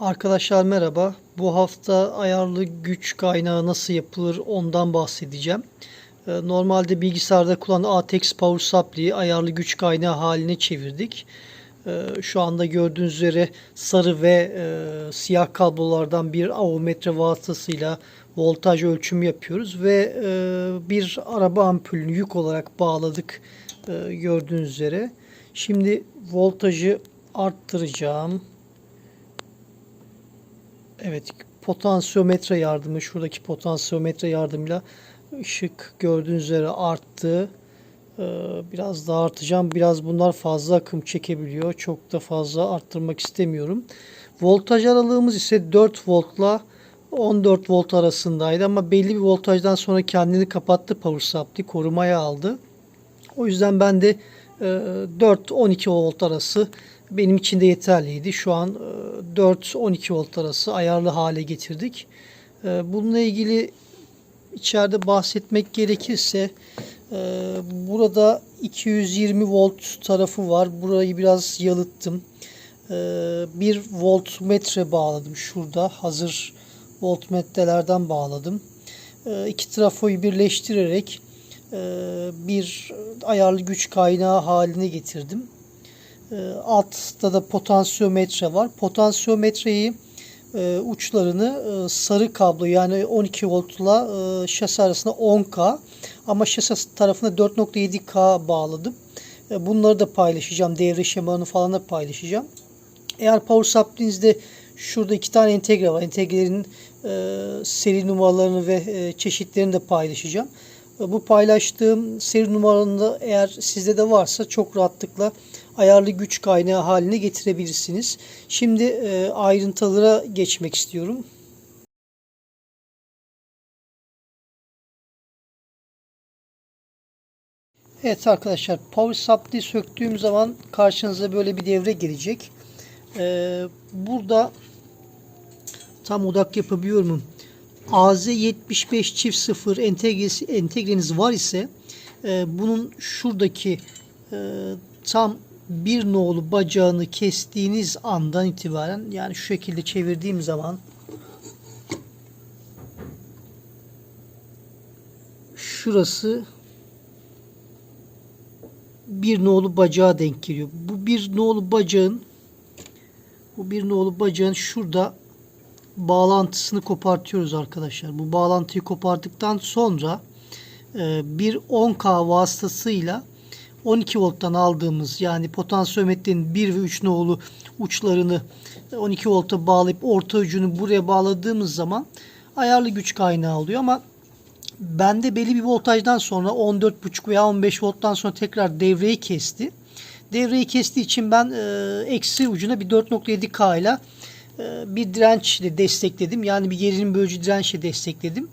Arkadaşlar merhaba. Bu hafta ayarlı güç kaynağı nasıl yapılır ondan bahsedeceğim. Ee, Normalde bilgisayarda kullanılan ATEX Power Supply'yi ayarlı güç kaynağı haline çevirdik. Ee, Şu anda gördüğünüz üzere sarı ve e, siyah kablolardan bir avometre vasıtasıyla voltaj ölçümü yapıyoruz ve e, bir araba ampulünü yük olarak bağladık e, gördüğünüz üzere. Şimdi voltajı arttıracağım. Evet, potansiyometre yardımı, şuradaki potansiyometre yardımıyla ışık gördüğünüz üzere arttı. Ee, Biraz daha artacağım. Biraz bunlar fazla akım çekebiliyor. Çok da fazla arttırmak istemiyorum. Voltaj aralığımız ise 4 voltla 14 volt arasındaydı ama belli bir voltajdan sonra kendini kapattı power supply korumaya aldı. O yüzden ben de 4-12 volt arası benim için de yeterliydi. Şu an e, 4-12 volt arası ayarlı hale getirdik. E, Bununla ilgili içeride bahsetmek gerekirse e, burada 220 volt tarafı var. Burayı biraz yalıttım. E, Bir voltmetre bağladım şurada. Hazır voltmetrelerden bağladım. E, İki trafoyu birleştirerek e, bir ayarlı güç kaynağı haline getirdim. E, Altta da potansiyometre var. Potansiyometreyi e, uçlarını e, sarı kablo yani 12 voltla e, şasi arasında 10K ama şasi tarafına 4.7K bağladım. E, bunları da paylaşacağım. Devre şemalarını falan da paylaşacağım. Eğer Power Supply'nizde şurada iki tane entegre var. Entegrelerin e, seri numaralarını ve e, çeşitlerini de paylaşacağım. E, bu paylaştığım seri numaralarında eğer sizde de varsa çok rahatlıkla ayarlı güç kaynağı haline getirebilirsiniz. Şimdi e, ayrıntılara geçmek istiyorum. Evet arkadaşlar Power Supply söktüğüm zaman karşınıza böyle bir devre gelecek. Ee, burada tam odak yapabiliyor muyum? AZ75 çift 0 entegresi, entegreniz var ise e, bunun şuradaki e, tam bir nolu bacağını kestiğiniz andan itibaren yani şu şekilde çevirdiğim zaman şurası bir nolu bacağa denk geliyor. Bu bir nolu bacağın bu bir nolu bacağın şurada bağlantısını kopartıyoruz arkadaşlar. Bu bağlantıyı koparttıktan sonra e, bir 10K vasıtasıyla 12 volttan aldığımız yani potansiyometrenin 1 ve 3 nolu uçlarını 12 volta bağlayıp orta ucunu buraya bağladığımız zaman ayarlı güç kaynağı oluyor ama bende belli bir voltajdan sonra 14.5 veya 15 volttan sonra tekrar devreyi kesti. Devreyi kestiği için ben e, eksi ucuna bir 4.7K ile bir dirençle destekledim. Yani bir gerilim bölücü dirençle destekledim.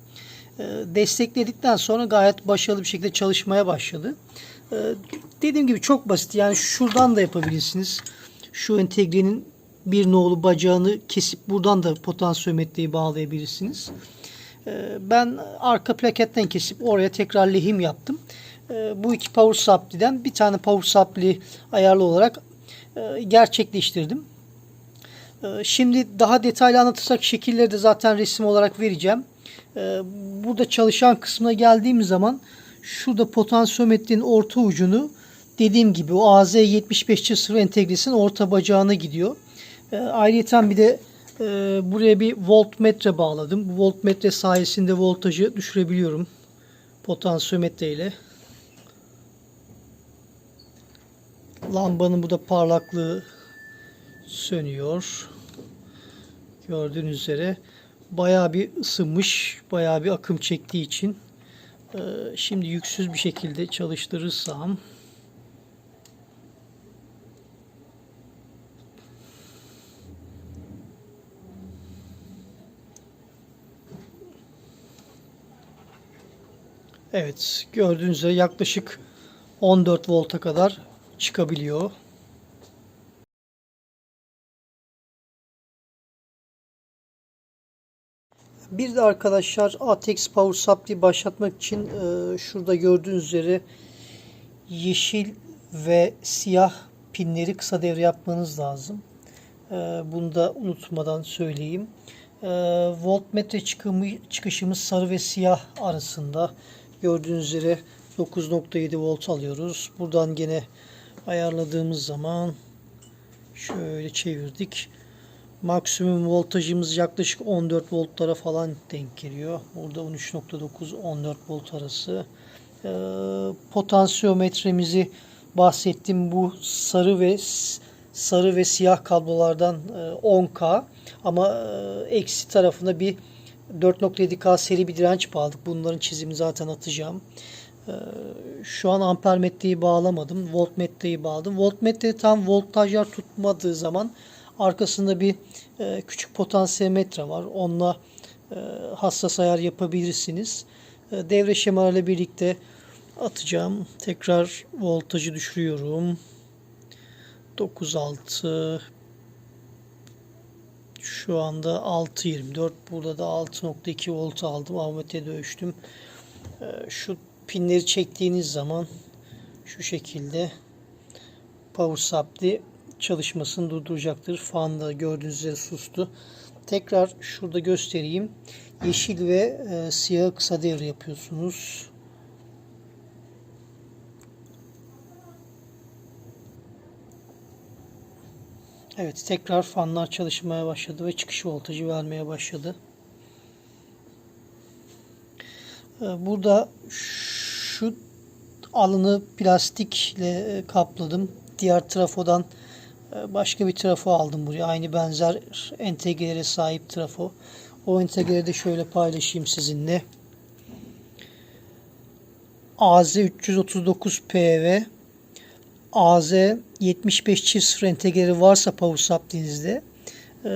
E, destekledikten sonra gayet başarılı bir şekilde çalışmaya başladı. E, dediğim gibi çok basit. Yani şuradan da yapabilirsiniz. Şu entegrenin bir nolu bacağını kesip buradan da potansiyometreyi bağlayabilirsiniz. Ben arka plaketten kesip oraya tekrar lehim yaptım. Bu iki power supply'den bir tane power supply ayarlı olarak e, gerçekleştirdim. E, Şimdi daha detaylı anlatırsak şekilleri de zaten resim olarak vereceğim. E, Burada çalışan kısmına geldiğim zaman şurada potansiyometrenin orta ucunu dediğim gibi o AZ75 entegresinin orta bacağına gidiyor. E, Ayrıca bir de e, buraya bir voltmetre bağladım. Bu voltmetre sayesinde voltajı düşürebiliyorum potansiyometre ile. Lambanın bu da parlaklığı sönüyor. Gördüğünüz üzere bayağı bir ısınmış, bayağı bir akım çektiği için e, şimdi yüksüz bir şekilde çalıştırırsam Evet, gördüğünüz üzere yaklaşık 14 volta kadar çıkabiliyor. Bir de arkadaşlar ATEX Power Supply başlatmak için e, şurada gördüğünüz üzere yeşil ve siyah pinleri kısa devre yapmanız lazım. Ee, bunu da unutmadan söyleyeyim. Ee, voltmetre çıkımı, çıkışımız sarı ve siyah arasında. Gördüğünüz üzere 9.7 volt alıyoruz. Buradan gene ayarladığımız zaman şöyle çevirdik. Maksimum voltajımız yaklaşık 14 voltlara falan denk geliyor. Burada 13.9-14 volt arası. Ee, potansiyometremizi bahsettim. Bu sarı ve sarı ve siyah kablolardan e, 10K ama e, eksi tarafında bir 4.7K seri bir direnç bağladık. Bunların çizimini zaten atacağım. Ee, Şu an ampermetreyi bağlamadım. Voltmetreyi bağladım. Voltmetre tam voltajlar tutmadığı zaman arkasında bir e, küçük potansiyometre var. Onunla e, hassas ayar yapabilirsiniz. E, devre şemalarıyla birlikte atacağım. Tekrar voltajı düşürüyorum. 9.6 şu anda 6.24 burada da 6.2 volt aldım. Ahmet'e ölçtüm. Ee, Şu pinleri çektiğiniz zaman şu şekilde power supply çalışmasını durduracaktır. Fan da gördüğünüz üzere sustu. Tekrar şurada göstereyim. Yeşil ve e, siyah kısa devre yapıyorsunuz. Evet tekrar fanlar çalışmaya başladı ve çıkış voltajı vermeye başladı. Ee, Burada şu alını plastikle e, kapladım. Diğer trafodan e, başka bir trafo aldım buraya. Aynı benzer entegrelere sahip trafo. O entegreleri de şöyle paylaşayım sizinle. AZ 339 PV AZ 75 çift sıfır entegreli varsa power supply'nizde e,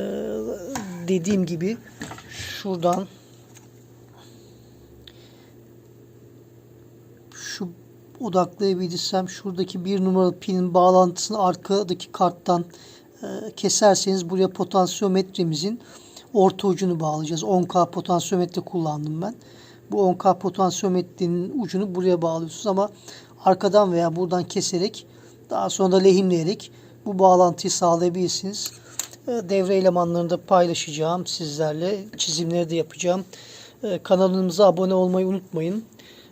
dediğim gibi şuradan şu odaklayabilirsem şuradaki bir numaralı pinin bağlantısını arkadaki karttan e, keserseniz buraya potansiyometremizin orta ucunu bağlayacağız. 10K potansiyometre kullandım ben. Bu 10K potansiyometrenin ucunu buraya bağlıyorsunuz ama arkadan veya buradan keserek daha sonra da lehimleyerek bu bağlantıyı sağlayabilirsiniz. E, Devre elemanlarını da paylaşacağım sizlerle. Çizimleri de yapacağım. E, Kanalımıza abone olmayı unutmayın.